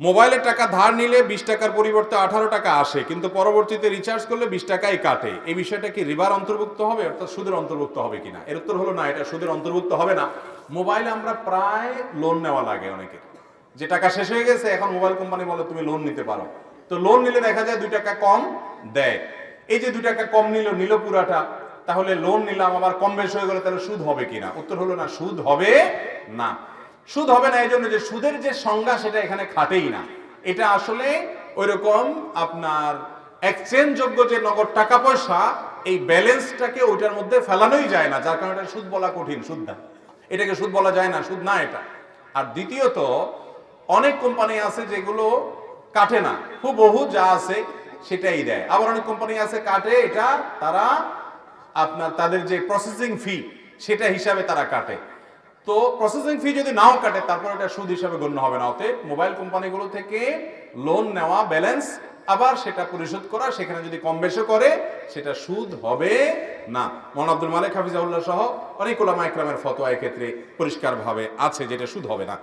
মোবাইলের টাকা ধার নিলে বিশ টাকার পরিবর্তে আঠারো টাকা আসে, কিন্তু পরবর্তীতে রিচার্জ করলে বিশ টাকাই কাটে। এই বিষয়টা কি রিবার অন্তর্ভুক্ত হবে, অর্থাৎ সুদের অন্তর্ভুক্ত হবে কিনা? এর উত্তর হলো না, এটা সুদের অন্তর্ভুক্ত হবে না। মোবাইলে আমরা প্রায় লোন নেওয়া লাগে অনেকের। যে টাকা শেষ হয়ে গেছে, এখন মোবাইল কোম্পানি বলে তুমি লোন নিতে পারো। তো লোন নিলে দেখা যায় দুই টাকা কম দেয়। এই যে দুই টাকা কম নিল নিল পুরাটা, তাহলে লোন নিলাম, আবার কম বেশ হয়ে গেলে তাহলে সুদ হবে কিনা? উত্তর হলো না, সুদ হবে না। সুদ হবে না এই জন্য যে সুদের যে সংজ্ঞা সেটা এখানে খাটেই না। এটা আসলে ওইরকম আপনার এক্সচেঞ্জ যোগ্য যে নগদ টাকা পয়সা এই ব্যালেন্সটাকে ওইটার মধ্যে ফেলানোই যায় না, যার কারণে এটা সুদ বলা কঠিন, সুদ এটাকে সুদ বলা যায় না, সুদ না এটা। আর দ্বিতীয়ত, অনেক কোম্পানি আছে যেগুলো কাটে না। খুব বহু যা আছে সেটাই দেয়। আবার অনেক কোম্পানি আছে কাটে, এটা তারা আপনার তাদের যে প্রসেসিং ফি সেটা হিসাবে তারা কাটে। তো প্রসেসিং ফি যদি নাও কাটে, তারপর এটা সুদ হিসাবে গণ্য হবে না। অতএব মোবাইল কোম্পানিগুলো থেকে লোন নেওয়া ব্যালেন্স আবার সেটা পরিশোধ করা, সেখানে যদি কম বেশি করে, সেটা সুদ হবে না। মন আব্দুল মালিক হাফিজাউল্লাহ সহ অনেক ওলামা একরামের ফতোয়া এক্ষেত্রে পরিষ্কারভাবে আছে, যেটা সুদ হবে না।